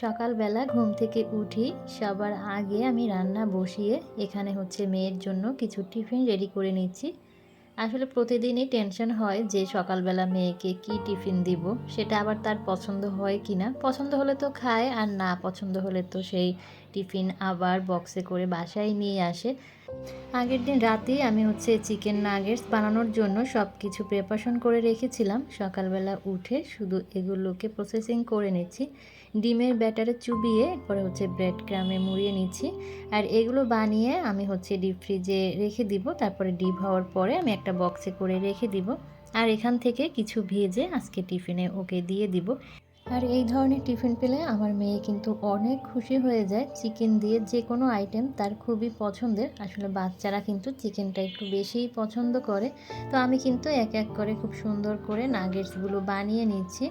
সকালবেলা ঘুম থেকে উঠি, সবার আগে আমি রান্না বসিয়ে এখানে হচ্ছে মেয়ের জন্য কিছু টিফিন রেডি করে নিচ্ছি। আসলে প্রতিদিনই টেনশন হয় যে সকালবেলা মেয়েকে কি টিফিন দিব, সেটা আবার তার পছন্দ হয় কি না। পছন্দ হলে তো খায় আর না পছন্দ হলে তো সেই টিফিন আবার বক্সে করে বাসায় নিয়ে আসে। আগের দিন রাতেই আমি হচ্ছে চিকেন নাগেটস বানানোর জন্য সব কিছু প্রিপারেশন করে রেখেছিলাম। সকালবেলা উঠে শুধু এগুলোকে প্রসেসিং করে নিচ্ছি। ডিমের ব্যাটারে চুবিয়ে এরপরে হচ্ছে ব্রেড ক্রামে মুড়িয়ে নিচ্ছি। আর এগুলো বানিয়ে আমি হচ্ছে ডিপ ফ্রিজে রেখে দিব। তারপরে ডিপ হওয়ার পরে আমি একটা বক্সে করে রেখে দিব। আর এখান থেকে কিছু ভেজে আজকে টিফিনে ওকে দিয়ে দিব। আর এই ধরনের টিফিন পেলে আমার মেয়ে কিন্তু অনেক খুশি হয়ে যায়। চিকেন দিয়ে যে কোনো আইটেম তার খুবই পছন্দের। আসলে বাচ্চারা কিন্তু চিকেনটা একটু বেশিই পছন্দ করে। তো আমি কিন্তু এক এক করে খুব সুন্দর করে নাগেটসগুলো বানিয়ে নিচ্ছি।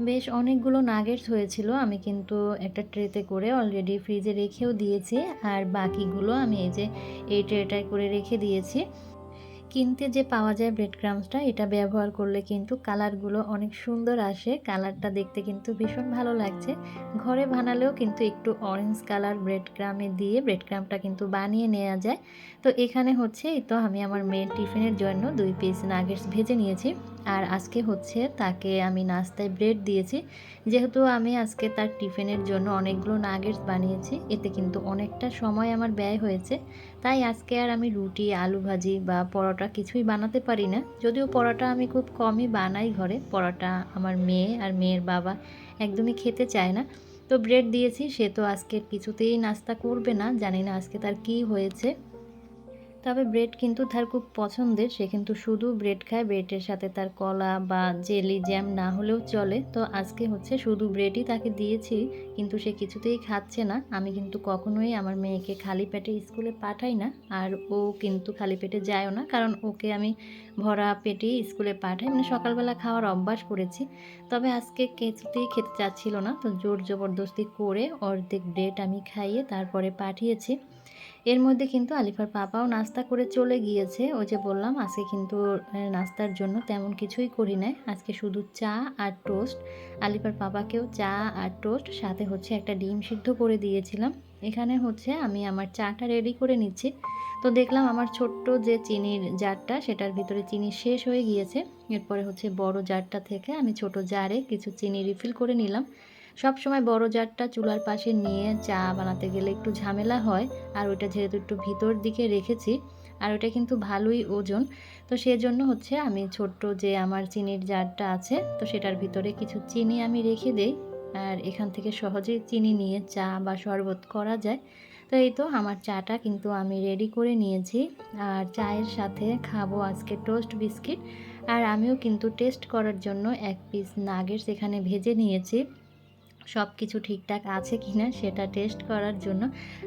বেশ অনেকগুলো নাগেটস হয়েছিল। আমি কিন্তু একটা ট্রেতে করে অলরেডি ফ্রিজে রেখেও দিয়েছি। আর বাকিগুলো আমি এই যে এই ট্রেটায় করে রেখে দিয়েছি। কিনতে যে পাওয়া যায় ব্রেড ক্রামসটা এটা ব্যবহার করলে কিন্তু কালারগুলো অনেক সুন্দর আসে। কালারটা দেখতে কিন্তু ভীষণ ভালো লাগছে। ঘরে বানালেও কিন্তু একটু অরেঞ্জ কালার ব্রেড ক্রামে দিয়ে ব্রেড ক্রামটা কিন্তু বানিয়ে নেওয়া যায়। তো এখানে হচ্ছে তো আমি আমার মেয়ের টিফিনের জন্য দুই পিস নাগেটস ভেজে নিয়েছি। আর আজকে হচ্ছে তাকে আমি নাস্তায় ব্রেড দিয়েছি। যেহেতু আমি আজকে তার টিফিনের জন্য অনেকগুলো নাগেটস বানিয়েছি, এতে কিন্তু অনেকটা সময় আমার ব্যয় হয়েছে। তাই আজকে আর আমি রুটি, আলু ভাজি বা পরোটা কিছুই বানাতে পারি না। যদিও পরোটা আমি খুব কমই বানাই ঘরে, পরোটা আমার মেয়ে আর মেয়ের বাবা একদমই খেতে চায় না। তো ব্রেড দিয়েছি, সে তো আজকে কিছুতেই নাস্তা করবে না, জানি না আজকে তার কি হয়েছে। তবে ব্রেড কিন্তু তার খুব পছন্দের। সে কিন্তু শুধু ব্রেড খায়, ব্রেডের সাথে তার কলা বা জেলি জ্যাম না হলেও চলে। তো আজকে হচ্ছে শুধু ব্রেডই তাকে দিয়েছি, কিন্তু সে কিছুতেই খাচ্ছে না। আমি কিন্তু কখনোই আমার মেয়েকে খালি পেটে স্কুলে পাঠাই না, আর ও কিন্তু খালি পেটে যায়ও না। কারণ ওকে আমি ভরা পেটেই স্কুলে পাঠাই মানে সকালবেলা খাওয়ার অভ্যাস করেছি। তবে আজকে কিছুতেই খেতে চাচ্ছিল না, তো জোর জবরদস্তি করে অর্ধেক ব্রেড আমি খাইয়ে তারপরে পাঠিয়েছি। এর মধ্যে কিন্তু আলিফার পাপাও নাস্তা করে চলে গিয়েছে। ওই যে বললাম, আজকে কিন্তু নাস্তার জন্য তেমন কিছুই করি নাই। আজকে শুধু চা আর টোস্ট। আলিফার পাপাকেও চা আর টোস্ট, সাথে হচ্ছে একটা ডিম সিদ্ধ করে দিয়েছিলাম। এখানে হচ্ছে আমি আমার চাটা রেডি করে নিচ্ছি। তো দেখলাম আমার ছোট্ট যে চিনির জারটা, সেটার ভিতরে চিনি শেষ হয়ে গিয়েছে। এরপরে হচ্ছে বড় জারটা থেকে আমি ছোট জারে কিছু চিনি রিফিল করে নিলাম। সব সময় বড় জারটা চুলার পাশে নিয়ে চা বানাতে গেলে একটু ঝামেলা হয়, আর ওইটা যেহেতু একটু ভিতর দিকে রেখেছি, আর ওটা কিন্তু ভালোই ওজন। তো সেজন্য হচ্ছে আমি ছোট্ট যে আমার চিনির জারটা আছে, তো সেটার ভিতরে কিছু চিনি আমি রেখে দেই, আর এখান থেকে সহজেই চিনি নিয়ে চা বা শরবত করা যায়। তো এই তো আমার চাটা কিন্তু আমি রেডি করে নিয়েছি, আর চায়ের সাথে খাব আজকে টোস্ট বিস্কিট, আর আমিও কিন্তু টেস্ট করার জন্য এক পিস নাগের সেখানে ভেজে নিয়েছি। সব কিছু ঠিকঠাক আছে কি না সেটা টেস্ট করার জন্য।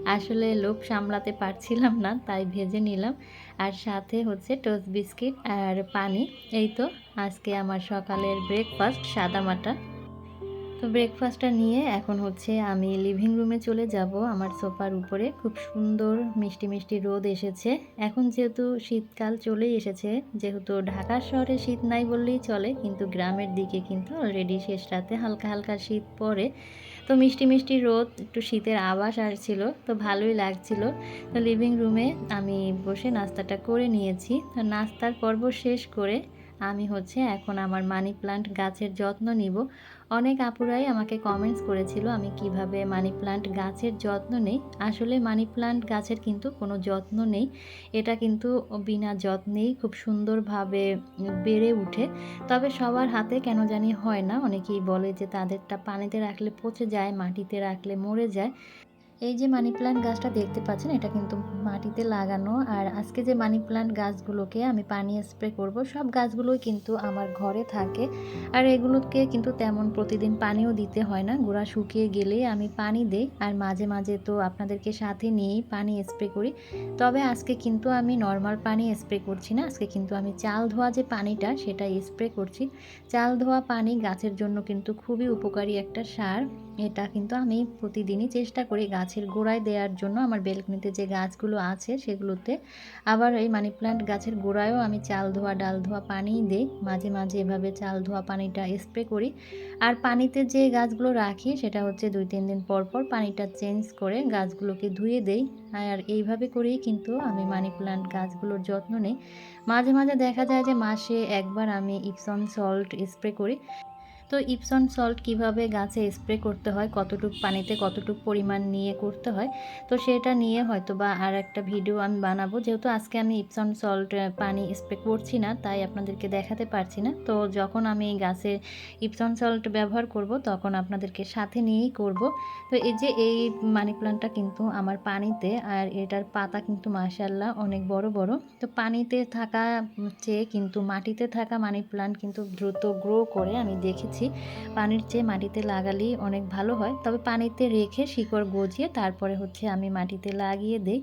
আসলে লোভ সামলাতে পারছিলাম না, তাই ভেজে নিলাম। আর সাথে হচ্ছে টোস্ট বিস্কিট আর পানি। এই তো, আজকে আমার সকালের ব্রেকফাস্ট সাদামাটা। তো ব্রেকফাস্টটা নিয়ে এখন হচ্ছে আমি লিভিং রুমে চলে যাব। আমার সোফার উপরে খুব সুন্দর মিষ্টি মিষ্টি রোদ এসেছে। এখন যেহেতু শীতকাল চলেই এসেছে, যেহেতু ঢাকা শহরে শীত নাই বললেই চলে, কিন্তু গ্রামের দিকে কিন্তু অলরেডি শেষ রাতে হালকা হালকা শীত পড়ে। তো মিষ্টি মিষ্টি রোদ, একটু শীতের আবাস আসছিল, তো ভালোই লাগছিল। তো লিভিং রুমে আমি বসে নাস্তাটা করে নিয়েছি। তো নাস্তার পর্ব শেষ করে আমি হচ্ছে এখন আমার মানি প্লান্ট গাছের যত্ন নিব। অনেক আপুরাই আমাকে কমেন্টস করেছিল, আমি কীভাবে মানি প্লান্ট গাছের যত্ন নেই? আসলে মানি প্লান্ট গাছের কিন্তু কোনো যত্ন নেই। এটা কিন্তু বিনা যত্নেই খুব সুন্দরভাবে বেড়ে উঠে। তবে সবার হাতে কেন জানি হয় না। অনেকেই বলে যে তাদেরটা পানিতে রাখলে পচে যায়, মাটিতে রাখলে মরে যায়। এই যে মানি প্ল্যান্ট গাছটা দেখতে পাচ্ছেন, এটা কিন্তু মাটিতে লাগানো। আর আজকে যে মানি প্ল্যান্ট গাছগুলোকে আমি পানি স্প্রে করব, সব গাছগুলোই কিন্তু আমার ঘরে থাকে। আর এগুলোকে কিন্তু তেমন প্রতিদিন পানিও দিতে হয় না, গোড়া শুকিয়ে গেলে আমি পানি দেই। আর মাঝে মাঝে তো আপনাদেরকে সাথে নিয়েই পানি স্প্রে করি। তবে আজকে কিন্তু আমি নর্মাল পানি স্প্রে করছি না, আজকে কিন্তু আমি চাল ধোয়া যে পানিটা, সেটা স্প্রে করছি। চাল ধোয়া পানি গাছের জন্য কিন্তু খুবই উপকারী একটা সার। এটা কিন্তু আমি প্রতিদিনই চেষ্টা করি গাছের গোড়ায় দেওয়ার জন্য আমার বেলকনিতে যে গাছগুলো আছে সেগুলোতে আবার এই মানি প্লান্ট গাছের গোড়ায়ও আমি চাল ধোয়া, ডাল ধোয়া পানি দিই। মাঝে মাঝে এভাবে চাল ধোয়া পানিটা স্প্রে করি। আর পানিতে যে গাছগুলো রাখি সেটা হচ্ছে দুই, তিন দিন পর পর পানিটা চেঞ্জ করে গাছগুলোকে ধুয়ে দেই। আর এইভাবে করেই কিন্তু আমি মানি প্ল্যান্ট গাছগুলোর যত্ন নিই। মাঝে মাঝে দেখা যায় যে মাসে একবার আমি ইপসন সল্ট স্প্রে করি। তো ইপসন সল্ট কীভাবে গাছে স্প্রে করতে হয়, কতটুক পানিতে কতটুক পরিমাণ নিয়ে করতে হয়, তো সেটা নিয়ে হয়তো বা আর একটা ভিডিও আমি বানাবো। যেহেতু আজকে আমি ইপসন সল্ট পানি স্প্রে করছি না, তাই আপনাদেরকে দেখাতে পারছি না। তো যখন আমি গাছে ইপসন সল্ট ব্যবহার করব, তখন আপনাদেরকে সাথে নিয়েই করব। তো এই যে এই মানি প্লান্টটা কিন্তু আমার পানিতে, আর এটার পাতা কিন্তু মাশাল্লাহ অনেক বড় বড়। তো পানিতে থাকা চেয়ে কিন্তু মাটিতে থাকা মানি প্লান্ট কিন্তু দ্রুত গ্রো করে আমি দেখেছি। পানির চেয়ে মাটিতে লাগালেই অনেক ভালো হয়। তবে পানিতে রেখে শিকড় গজিয়ে তারপরে হচ্ছে আমি মাটিতে লাগিয়ে দেই।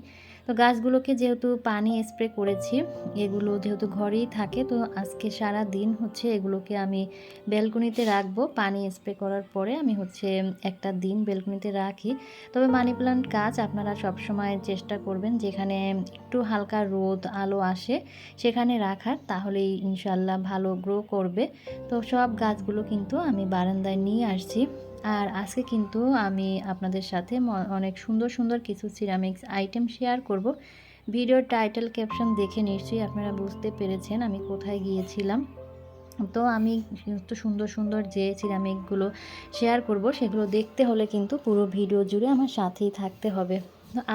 তো গাছগুলোকে যেহেতু পানি স্প্রে করেছি, এগুলো যেহেতু ঘরেই থাকে, তো আজকে সারা দিন হচ্ছে এগুলোকে আমি বেলকনিতে রাখব। পানি স্প্রে করার পরে আমি হচ্ছে একটা দিন বেলকনিতে রাখি। তবে মানি প্লান্ট গাছ আপনারা সবসময় চেষ্টা করবেন যেখানে একটু হালকা রোদ, আলো আসে, সেখানে রাখার, তাহলেই ইনশাল্লাহ ভালো গ্রো করবে। তো সব গাছগুলো কিন্তু আমি বারান্দায় নিয়ে আসছি। আর আজকে কিন্তু আমি আপনাদের সাথে অনেক সুন্দর সুন্দর কিছু সিরামিক্স আইটেম শেয়ার করব। ভিডিওর টাইটেল ক্যাপশন দেখে নিশ্চয়ই আপনারা বুঝতে পেরেছেন আমি কোথায় গিয়েছিলাম। তো আমি তো সুন্দর সুন্দর যে সিরামিকগুলো শেয়ার করব, সেগুলো দেখতে হলে কিন্তু পুরো ভিডিও জুড়ে আমার সাথেই থাকতে হবে।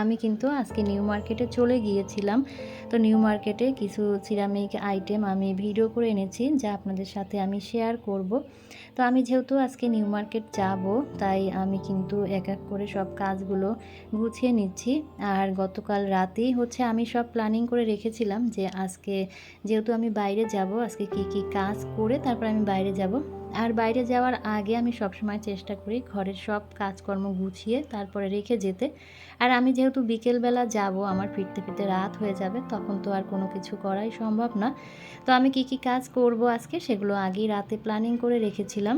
আমি কিন্তু আজকে নিউ মার্কেটে চলে গিয়েছিলাম। তো নিউ মার্কেটে কিছু সিরামিক আইটেম আমি ভিডিও করে এনেছি, যা আপনাদের সাথে আমি শেয়ার করব। তো আমি যেহেতু আজকে নিউ মার্কেট যাব, তাই আমি কিন্তু এক এক করে সব কাজগুলো গুছিয়ে নিচ্ছি। আর গতকাল রাতেই হচ্ছে আমি সব প্ল্যানিং করে রেখেছিলাম যে আজকে যেহেতু আমি বাইরে যাব, আজকে কি কি কাজ করে তারপর আমি বাইরে যাব। আর বাইরে যাওয়ার আগে আমি সবসময় চেষ্টা করি ঘরের সব কাজকর্ম গুছিয়ে তারপরে রেখে যেতে। আর আমি যেহেতু বিকেলবেলা যাব, আমার ফিরতে ফিরতে রাত হয়ে যাবে, তখন তো আর কোনো কিছু করাই সম্ভব না। তো আমি কি কি কাজ করব আজকে সেগুলো আগেই রাতে প্ল্যানিং করে রেখেছিলাম।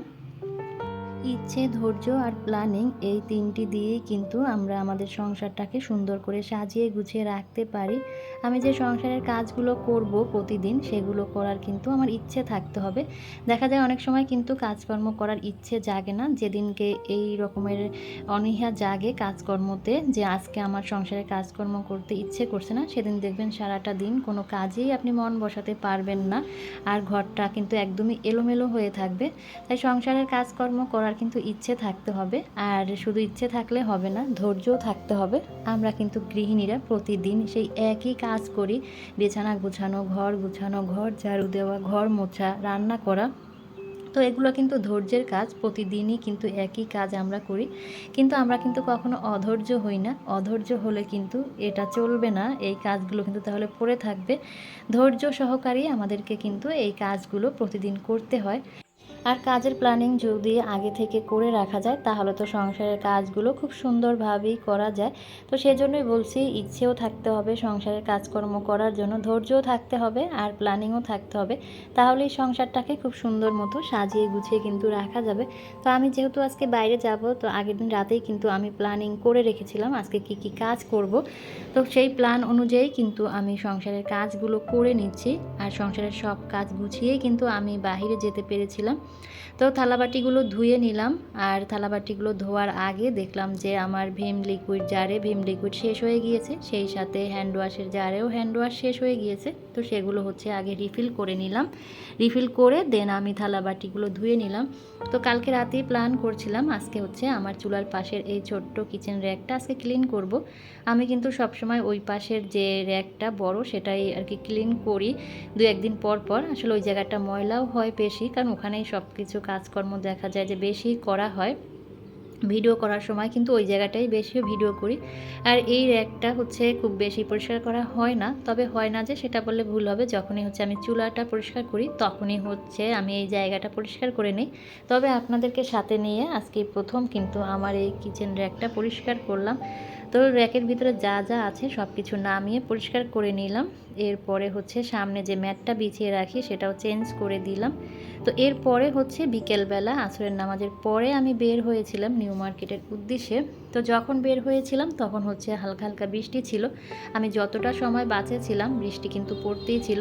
ইচ্ছে, ধৈর্য আর প্ল্যানিং এই তিনটি দিয়েই কিন্তু আমরা আমাদের সংসারটাকে সুন্দর করে সাজিয়ে গুছিয়ে রাখতে পারি। আমি যে সংসারের কাজগুলো করব প্রতিদিন সেগুলো করার কিন্তু আমার ইচ্ছে থাকতে হবে। দেখা যায় অনেক সময় কিন্তু কাজকর্ম করার ইচ্ছে জাগে না। যেদিনকে এই রকমের অনীহা জাগে কাজকর্মতে যে আজকে আমার সংসারের কাজকর্ম করতে ইচ্ছে করছে না, সেদিন দেখবেন সারাটা দিন কোনো কাজেই আপনি মন বসাতে পারবেন না। আর ঘরটা কিন্তু একদমই এলোমেলো হয়ে থাকবে। তাই সংসারের কাজকর্ম করার কিন্তু ইচ্ছে থাকতে হবে। আর শুধু ইচ্ছে থাকলে হবে না, ধৈর্যও থাকতে হবে। আমরা কিন্তু গৃহিণীরা প্রতিদিন সেই একই কাজ করি। বিছানা গুছানো, ঘর গুছানো, ঘর ঝাড়ু দেওয়া, ঘর মোছা, রান্না করা। তো এগুলো কিন্তু ধৈর্যের কাজ, প্রতিদিনই কিন্তু একই কাজ আমরা করি। কিন্তু আমরা কিন্তু কখনো অধৈর্য হই না। অধৈর্য হলে কিন্তু এটা চলবে না। এই কাজগুলো কিন্তু তাহলে পড়ে থাকবে। ধৈর্য সহকারেই আমাদেরকে কিন্তু এই কাজগুলো প্রতিদিন করতে হয়। আর কাজের প্ল্যানিং যদি আগে থেকে করে রাখা যায়, তাহলে তো সংসারের কাজগুলো খুব সুন্দরভাবেই করা যায়। তো সেজন্যই বলছি, ইচ্ছেও থাকতে হবে, সংসারের কাজকর্ম করার জন্য ধৈর্যও থাকতে হবে আর প্ল্যানিংও থাকতে হবে। তাহলেই সংসারটাকে খুব সুন্দর মতো সাজিয়ে গুছিয়ে কিন্তু রাখা যাবে। তো আমি যেহেতু আজকে বাইরে যাব, তো আগের দিন রাতেই কিন্তু আমি প্ল্যানিং করে রেখেছিলাম, আজকে কি কি কাজ করব। তো সেই প্ল্যান অনুযায়ী কিন্তু আমি সংসারের কাজগুলো করে নিচ্ছি। আর সংসারের সব কাজ গুছিয়েই কিন্তু আমি বাহিরে যেতে পেরেছিলাম। তো থালাবাটিগুলো ধুয়ে নিলাম আর থালাবাটিগুলো ধোয়ার আগে দেখলাম যে আমার ভিম লিকুইড জারে ভিম লিকুইড শেষ হয়ে গিয়েছে, সেই সাথে হ্যান্ড ওয়াশের জারেও হ্যান্ড ওয়াশ শেষ হয়ে গিয়েছে। তো সেগুলো হচ্ছে আগে রিফিল করে নিলাম। রিফিল করে দেন আমি থালাবাটিগুলো ধুয়ে নিলাম। তো কালকে রাতেই প্ল্যান করছিলাম, আজকে হচ্ছে আমার চুলার পাশের এই ছোট্ট কিচেন র্যাকটা আজকে ক্লিন করব। আমি কিন্তু সবসময় ওই পাশের যে র্যাকটা বড় সেটাই আর কি ক্লিন করি। দু একদিন পর পর, আসলে ওই জায়গাটা ময়লাও হয় বেশি, কারণ ওখানেই সব কিছু কাজকর্ম দেখা যায় যে বেশি করা হয়। ভিডিও করার সময় কিন্তু ওই জায়গাটাই বেশি ভিডিও করি। আর এই র্যাকটা হচ্ছে খুব বেশি পরিষ্কার করা হয় না। তবে হয় না যে সেটা বললে ভুল হবে। যখনই হচ্ছে আমি চুলাটা পরিষ্কার করি, তখনই হচ্ছে আমি এই জায়গাটা পরিষ্কার করে নিই। তবে আপনাদেরকে সাথে নিয়ে আজকে প্রথম কিন্তু আমার এই কিচেন র্যাকটা পরিষ্কার করলাম। তো র্যাকের ভিতরে যা যা আছে সব কিছু নামিয়ে পরিষ্কার করে নিলাম। এরপরে হচ্ছে সামনে যে ম্যাটটা বিছিয়ে রাখি সেটাও চেঞ্জ করে দিলাম। তো এরপরে হচ্ছে বিকেলবেলা আসরের নামাজের পরে আমি বের হয়েছিলাম নিউ মার্কেটের উদ্দেশ্যে। তো যখন বের হয়েছিলাম তখন হচ্ছে হালকা হালকা বৃষ্টি ছিল। আমি যতটা সময় বাঁচেছিলাম বৃষ্টি কিন্তু পড়তেই ছিল।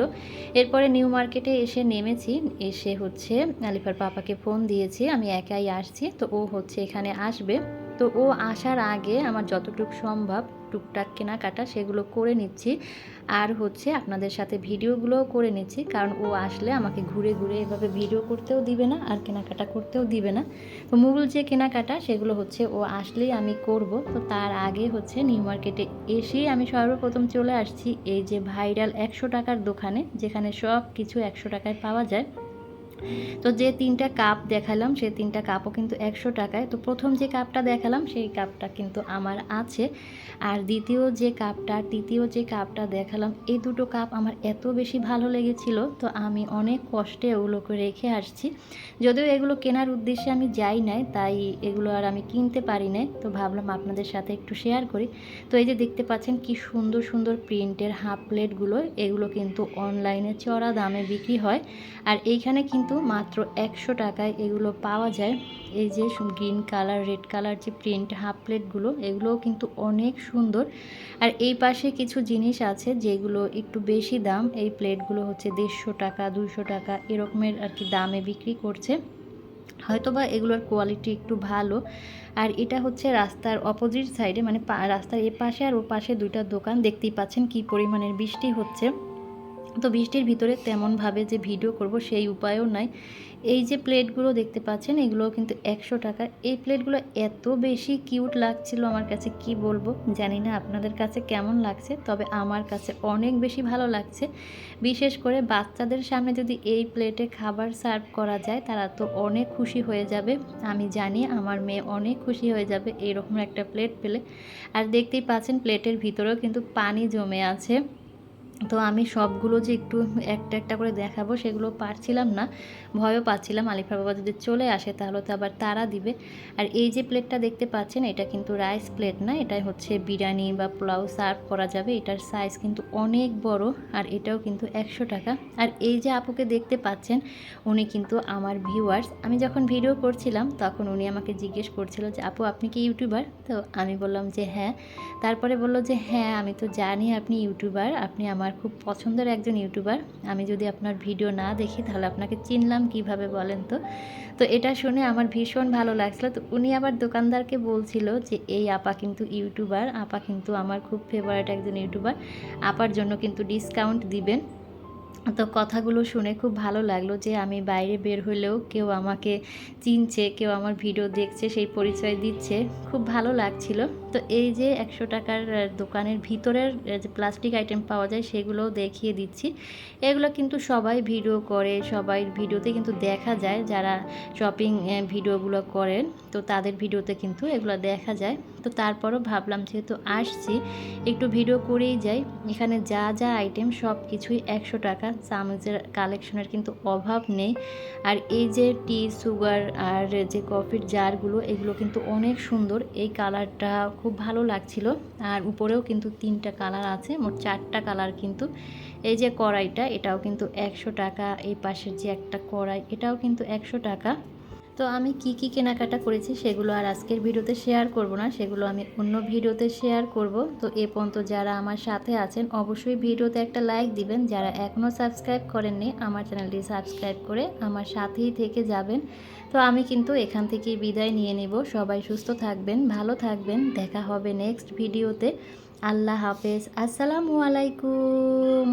এরপরে নিউ মার্কেটে এসে নেমেছি, এসে হচ্ছে আলিফার পাপাকে ফোন দিয়েছি, আমি একাই আসছি। তো ও হচ্ছে এখানে আসবে। তো ও আসার আগে আমার যতটুকু সম্ভব টুকটাক কেনাকাটা সেগুলো করে নিচ্ছি। আর হচ্ছে আপনাদের সাথে ভিডিওগুলোও করে নিচ্ছি, কারণ ও আসলে আমাকে ঘুরে ঘুরে এভাবে ভিডিও করতেও দিবে না আর কেনাকাটা করতেও দিবে না। তো মূল যে কেনাকাটা সেগুলো হচ্ছে ও আসলেই আমি করব। তো তার আগে হচ্ছে নিউ মার্কেটে এসেই আমি সর্বপ্রথম চলে আসছি এই যে ভাইরাল একশো টাকার দোকানে, যেখানে সব কিছু একশো টাকায় পাওয়া যায়। তো যে তিনটা কাপ দেখালাম সেই তিনটা কাপও কিন্তু একশো টাকায়। তো প্রথম যে কাপটা দেখালাম, সেই কাপটা কিন্তু আমার আছে। আর দ্বিতীয় যে কাপটা তৃতীয় যে কাপটা দেখালাম, এই দুটো কাপ আমার এত বেশি ভালো লেগেছিল, তো আমি অনেক কষ্টে ওগুলোকে রেখে আসছি। যদিও এগুলো কেনার উদ্দেশ্যে আমি যাই নাই, তাই এগুলো আর আমি কিনতে পারি নাই। তো ভাবলাম আপনাদের সাথে একটু শেয়ার করি। তো এই যে দেখতে পাচ্ছেন, কি সুন্দর সুন্দর প্রিন্টের হাফ প্লেটগুলো এগুলো কিন্তু অনলাইনে চড়া দামে বিক্রি হয়। আর এইখানে কিন্তু মাত্র একশো টাকায় এগুলো পাওয়া যায়। এই যে গ্রিন কালার রেড কালার যে প্রিন্ট হাফ প্লেটগুলো এগুলোও কিন্তু অনেক সুন্দর। আর এই পাশে কিছু জিনিস আছে যেগুলো একটু বেশি দাম। এই প্লেটগুলো হচ্ছে দেড়শো টাকা দুশো টাকা এরকমের আর কি দামে বিক্রি করছে। হয়তোবা এগুলোর কোয়ালিটি একটু ভালো। আর এটা হচ্ছে রাস্তার অপোজিট সাইডে মানে রাস্তার এ পাশে আর ও পাশে দুইটা দোকান। দেখতেই পাচ্ছেন কি পরিমাণের বৃষ্টি হচ্ছে। তো বৃষ্টির ভিতরে তেমনভাবে যে ভিডিও করব সেই উপায়ও নাই। এই যে প্লেটগুলো দেখতে পাচ্ছেন এগুলো কিন্তু একশো টাকা। এই প্লেটগুলো এত বেশি কিউট লাগছিল আমার কাছে, কি বলব? জানি না আপনাদের কাছে কেমন লাগছে, তবে আমার কাছে অনেক বেশি ভালো লাগছে। বিশেষ করে বাচ্চাদের সামনে যদি এই প্লেটে খাবার সার্ভ করা যায়, তারা তো অনেক খুশি হয়ে যাবে। আমি জানি আমার মেয়ে অনেক খুশি হয়ে যাবে এরকম একটা প্লেট পেলে। আর দেখতেই পাচ্ছেন, প্লেটের ভিতরেও কিন্তু পানি জমে আছে। তো আমি সবগুলো যে একটু একটা একটা করে দেখাবো সেগুলো পারছিলাম না, ভয়ও পাচ্ছিলাম। আলিফার বাবা যদি চলে আসে তাহলে তো আবার তারা দিবে। আর এই যে প্লেটটা দেখতে পাচ্ছেন, এটা কিন্তু রাইস প্লেট না, এটাই হচ্ছে বিরিয়ানি বা পোলাও সার্ভ করা যাবে। এটার সাইজ কিন্তু অনেক বড় আর এটাও কিন্তু একশো টাকা। আর এই যে আপুকে দেখতে পাচ্ছেন, উনি কিন্তু আমার ভিউয়ার্স আমি যখন ভিডিও করছিলাম, তখন উনি আমাকে জিজ্ঞেস করছিল যে, আপু, আপনি কি ইউটিউবার তো আমি বললাম যে হ্যাঁ। তারপরে বলল যে হ্যাঁ আমি তো জানি আপনি ইউটিউবার আপনি আমার খুব পছন্দের একজন ইউটিউবার। আমি যদি আপনার ভিডিও না দেখি, তাহলে আপনাকে চিনলাম কীভাবে বলেন তো? তো এটা শুনে আমার ভীষণ ভালো লাগছিল। তো উনি আবার দোকানদারকে বলছিল যে, এই আপা কিন্তু ইউটিউবার। আপা কিন্তু আমার খুব ফেভারেট একজন ইউটিউবার। আপার জন্য কিন্তু ডিসকাউন্ট দিবেন। তো কথাগুলো শুনে খুব ভালো লাগল যে আমি বাইরে বের হলেও কেউ আমাকে চিনছে, কেউ আমার ভিডিও দেখছে, সেই পরিচয় দিচ্ছে। খুব ভালো লাগছিল। তো এই যে একশো টাকার দোকানের ভিতরের যে প্লাস্টিক আইটেম পাওয়া যায় সেগুলোও দেখিয়ে দিচ্ছি। এগুলো কিন্তু সবাই ভিডিও করে, সবাই ভিডিওতে কিন্তু দেখা যায় যারা শপিং ভিডিওগুলো করেন। তো তাদের ভিডিওতে কিন্তু এগুলো দেখা যায়। তো তারপরও ভাবলাম যেহেতু আসছি, একটু ভিডিও করেই যাই। এখানে যা যা আইটেম সব কিছুই একশো টাকা। চামচের কালেকশনের কিন্তু অভাব নেই। আর এই যে টি সুগার আর যে কফির জারগুলো এগুলো কিন্তু অনেক সুন্দর। এই কালারটা খুব ভালো লাগছিল। আর উপরেও কিন্তু তিনটা কালার আছে, মোট চারটা কালার কিন্তু। এই যে কড়াইটা, এটাও কিন্তু একশো টাকা। এই পাশের যে একটা কড়াই, এটাও কিন্তু একশো টাকা। তো আমি কি কি কেনাকাটা করেছি সেগুলো আর আজকের ভিডিওতে শেয়ার করব না, সেগুলো আমি অন্য ভিডিওতে শেয়ার করব। তো এ পর্যন্ত যারা আমার সাথে আছেন, অবশ্যই ভিডিওতে একটা লাইক দিবেন। যারা এখনও সাবস্ক্রাইব করেননি, আমার চ্যানেলটি সাবস্ক্রাইব করে আমার সাথেই থেকে যাবেন। তো আমি কিন্তু এখান থেকে বিদায় নিয়ে নেব। সবাই সুস্থ থাকবেন, ভালো থাকবেন। দেখা হবে নেক্সট ভিডিওতে। আল্লাহ হাফেজ। আসসালামু আলাইকুম।